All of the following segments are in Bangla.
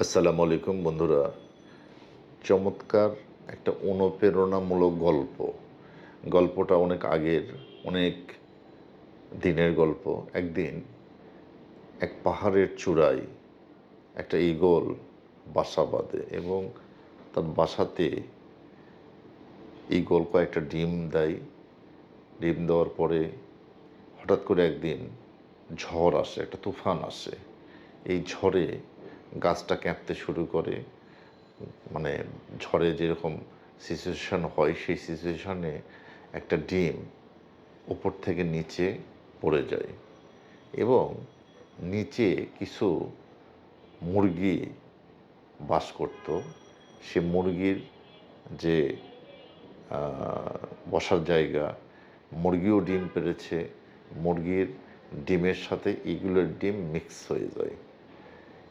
আসসালামু আলাইকুম বন্ধুরা। চমৎকার একটা অনুপ্রেরণামূলক গল্প। গল্পটা অনেক আগের, অনেক দিনের গল্প। একদিন এক পাহাড়ের চূড়ায় একটা ঈগল বাসা বাঁধে এবং তার বাসাতে ঈগল কয়েকটা ডিম দেয়। ডিম দেওয়ার পরে হঠাৎ করে একদিন ঝড় আসে, একটা তুফান আসে। এই ঝড়ে গাছটা কাঁপতে শুরু করে মানে ঝড়ে যেরকম সিচুয়েশন হয়, সেই সিচুয়েশনে একটা ডিম উপর থেকে নিচে পড়ে যায় এবং নিচে কিছু মুরগি বাস করত। সে মুরগির যে বসার জায়গা, মুরগিও ডিম পেড়েছে। মুরগির ডিমের সাথে এগুলোর ডিম মিক্স হয়ে যায়।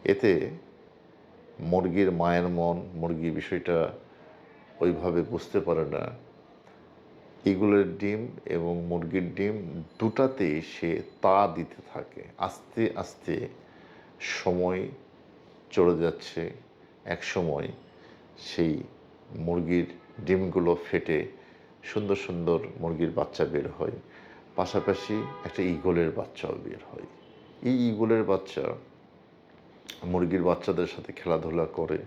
এতে মুরগির মায়ের মন, মুরগি বিষয়টা ওইভাবে বুঝতে পারে না। ইগুলের ডিম এবং মুরগির ডিম দুটাতেই সে তা দিতে থাকে। আস্তে আস্তে সময় চলে যাচ্ছে। এক সময় সেই মুরগির ডিমগুলো ফেটে সুন্দর সুন্দর মুরগির বাচ্চা বের হয়। পাশাপাশি একটা ইগলের বাচ্চাও বের হয়। এই ইগলের বাচ্চা মুরগির বাচ্চাদের সাথে খেলাধুলা করে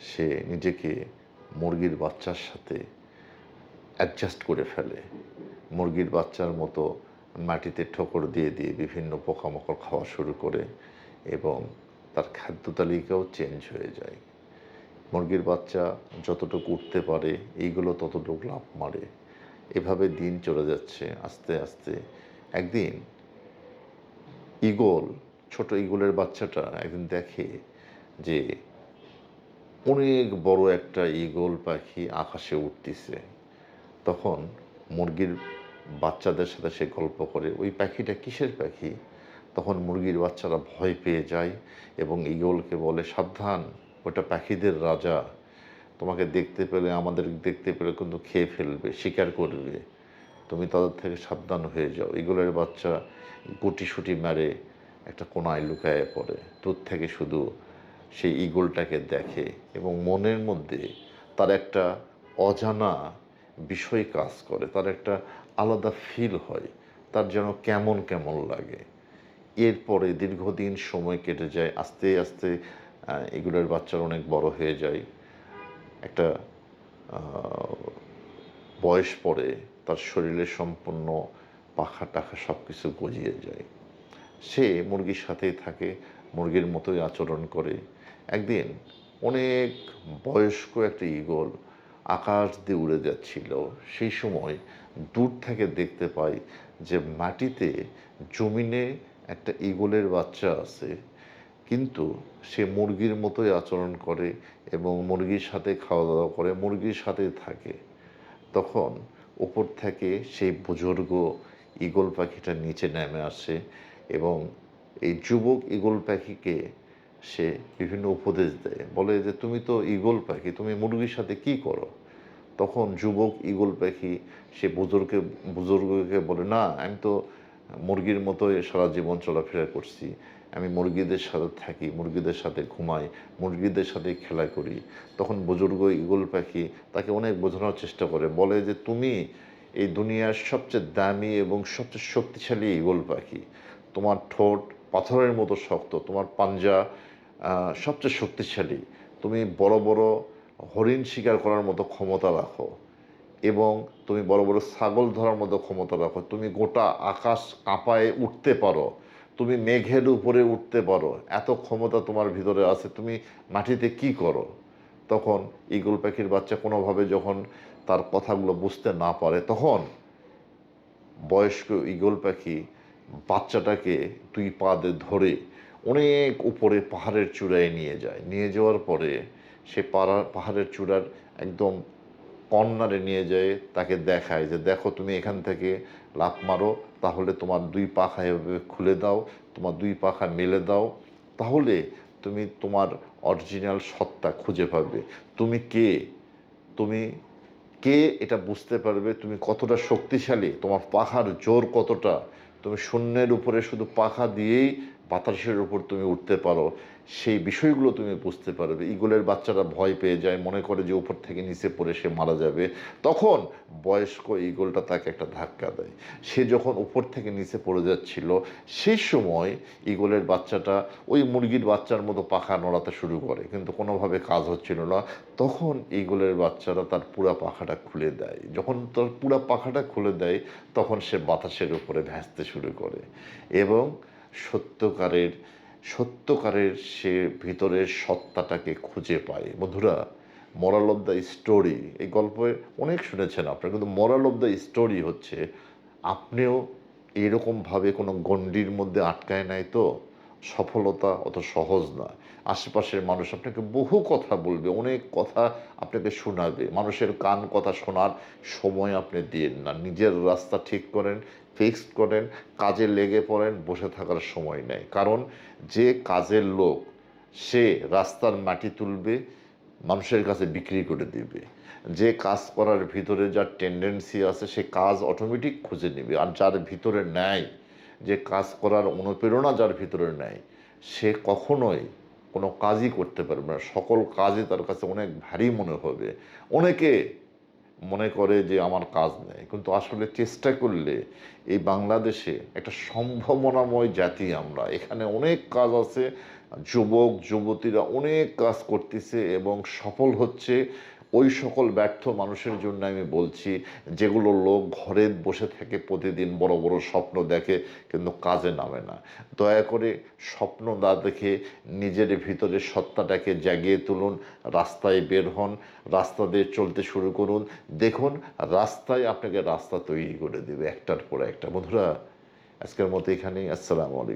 সে নিজেকে মুরগির বাচ্চার সাথে অ্যাডজাস্ট করে ফেলে। মুরগির বাচ্চার মতো মাটিতে ঠোকর দিয়ে দিয়ে বিভিন্ন পোকামাকড় খাওয়া শুরু করে এবং তার খাদ্য তালিকাও চেঞ্জ হয়ে যায়। মুরগির বাচ্চা যতটুকু উঠতে পারে, এইগুলো ততটুকু লাভ মারে। এভাবে দিন চলে যাচ্ছে, আস্তে আস্তে। একদিন ঈগল ছোট ঈগলের বাচ্চাটা একদিন দেখে যে অনেক বড় একটা ঈগল পাখি আকাশে উঠতেছে। তখন মুরগির বাচ্চাদের সাথে সে গল্প করে, ওই পাখিটা কিসের পাখি? তখন মুরগির বাচ্চারা ভয় পেয়ে যায় এবং ঈগলকে বলে, সাবধান, ওটা পাখিদের রাজা। তোমাকে দেখতে পেলে, আমাদের দেখতে পেলে কিন্তু খেয়ে ফেলবে, শিকার করবে। তুমি তাদের থেকে সাবধান হয়ে যাও। ঈগলের বাচ্চা গুটি সুটি মারে একটা কোনায় লুকায় পড়ে। দূর থেকে শুধু সেই ঈগলটাকে দেখে এবং মনের মধ্যে তার একটা অজানা বিষয় কাজ করে, তার একটা আলাদা ফিল হয়, তার যেন কেমন কেমন লাগে। এরপরে দীর্ঘদিন সময় কেটে যায়, আস্তে আস্তে এগুলোর বাচ্চারা অনেক বড় হয়ে যায়। একটা বয়স পরে তার শরীরে সম্পূর্ণ পাখা টাখা সব কিছু গজিয়ে যায়। সে মুরগির সাথেই থাকে, মুরগির মতোই আচরণ করে। একদিন অনেক বয়স্ক একটা ঈগল আকাশ দিয়ে উড়ে যাচ্ছিল। সেই সময় দূর থেকে দেখতে পাই যে মাটিতে জমিনে একটা ঈগলের বাচ্চা আছে। কিন্তু সে মুরগির মতোই আচরণ করে এবং মুরগির সাথে খাওয়া দাওয়া করে, মুরগির সাথেই থাকে। তখন উপর থেকে সেই বুজুর্গ ঈগল পাখিটা নিচে নেমে আসে। এবং এই যুবক ঈগল পাখিকে সে বিভিন্ন উপদেশ দেয়। বলে যে, তুমি তো ঈগল পাখি, তুমি মুরগির সাথে কি করো? তখন যুবক ঈগল পাখি সে বুজুর্গকে বুজুর্গকে বলে, না, আমি তো মুরগির মতোই সারা জীবন চলাফেরা করছি। আমি মুরগিদের সাথে থাকি, মুরগিদের সাথে ঘুমাই, মুরগিদের সাথে খেলা করি। তখন বুজুর্গ ঈগল পাখি তাকে অনেক বোঝানোর চেষ্টা করে। বলে যে, তুমি এই দুনিয়ার সবচেয়ে দামি এবং সবচেয়ে শক্তিশালী ঈগল পাখি। তোমার ঠোঁট পাথরের মতো শক্ত, তোমার পাঞ্জা সবচেয়ে শক্তিশালী। তুমি বড় বড় হরিণ শিকার করার মতো ক্ষমতা রাখো এবং তুমি বড় বড় ছাগল ধরার মতো ক্ষমতা রাখো। তুমি গোটা আকাশ কাঁপায়ে উঠতে পারো, তুমি মেঘের উপরে উঠতে পারো, এত ক্ষমতা তোমার ভিতরে আছে, তুমি মাটিতে কি করো? তখন ঈগল পাখির বাচ্চা কোনোভাবে যখন তার কথাগুলো বুঝতে না পারে, তখন বয়স্ক ঈগল পাখি বাচ্চাটাকে দুই পা দিয়ে ধরে অনেক উপরে পাহাড়ের চূড়ায় নিয়ে যায়। নিয়ে যাওয়ার পরে সে পাড়া, পাহাড়ের চূড়ার একদম কর্নারে নিয়ে যায়, তাকে দেখায় যে, দেখো তুমি এখান থেকে লাফ মারো, তাহলে তোমার দুই পাখা এভাবে খুলে দাও, তোমার দুই পাখা মেলে দাও, তাহলে তুমি তোমার অরিজিনাল সত্তা খুঁজে পাবে। তুমি কে? তুমি কে? এটা বুঝতে পারবে। তুমি কতটা শক্তিশালী? তোমার পাখার জোর কতটা? তুমি শূন্যের উপরে শুধু পাখা দিয়েই বাতাসের উপর তুমি উঠতে পারো, সেই বিষয়গুলো তুমি বুঝতে পারবে। ইগলের বাচ্চারা ভয় পেয়ে যায়, মনে করে যে উপর থেকে নিচে পড়ে সে মারা যাবে। তখন বয়স্ক ইগলটা তাকে একটা ধাক্কা দেয়। সে যখন উপর থেকে নিচে পড়ে যাচ্ছিল সেই সময় ইগলের বাচ্চাটা ওই মুরগির বাচ্চার মতো পাখা নড়াতে শুরু করে, কিন্তু কোনোভাবে কাজ হচ্ছিল না। তখন ইগলের বাচ্চারা তার পুরা পাখাটা খুলে দেয়। যখন তার পুরা পাখাটা খুলে দেয়, তখন সে বাতাসের উপরে ভেসতে শুরু করে। এবং সত্যকারের সত্যকারের সে ভিতরের সত্তাটাকে খুঁজে পায়। বন্ধুরা মরাল অব দ্য স্টোরি এই গল্পে অনেক শুনেছেন আপনারা কিন্তু মরাল অব দ্য স্টোরি হচ্ছে, আপনিও এরকমভাবে কোনো গণ্ডির মধ্যে আটকায় নাই তো? সফলতা অত সহজ না আশেপাশের মানুষ আপনাকে বহু কথা বলবে, অনেক কথা আপনাকে শোনাবে। মানুষের কান কথা শোনার সময় আপনি দিন না। নিজের রাস্তা ঠিক করেন ফিক্সড করেন, কাজে লেগে পড়েন, বসে থাকার সময় নেই। কারণ যে কাজের লোক, সে রাস্তার মাটি তুলবে, মানুষের কাছে বিক্রি করে দিবে। যে কাজ করার ভিতরে যার টেন্ডেন্সি আছে, সে কাজ অটোমেটিক খুঁজে নেবে। আর যার ভিতরে নেয় যে কাজ করার অনুপ্রেরণা যার ভিতরে নেয় সে কখনোই কোনো কাজই করতে পারবে না। সকল কাজই তার কাছে অনেক ভারী মনে হবে। অনেকে মনে করে যে আমার কাজ নেই, কিন্তু আসলে চেষ্টা করলে এই বাংলাদেশে একটা সম্ভাবনাময় জাতি আমরা। এখানে অনেক কাজ আছে, যুবক, যুবতীরা অনেক কাজ করতেছে এবং সফল হচ্ছে। ওই সকল ব্যর্থ মানুষের জন্য আমি বলছি, যেগুলো লোক ঘরে বসে থেকে প্রতিদিন বড় বড় স্বপ্ন দেখে কিন্তু কাজে নামে না। দয়া করে স্বপ্ন না দেখে নিজের ভিতরে সত্তাটাকে জাগিয়ে তুলুন, রাস্তায় বের হন, রাস্তা দিয়ে চলতে শুরু করুন। দেখুন, রাস্তায় আপনাকে রাস্তা তৈরি করে দেবে একটার পর একটা। বন্ধুরা, আজকের মতো এখানেই। আসসালামু আলাইকুম।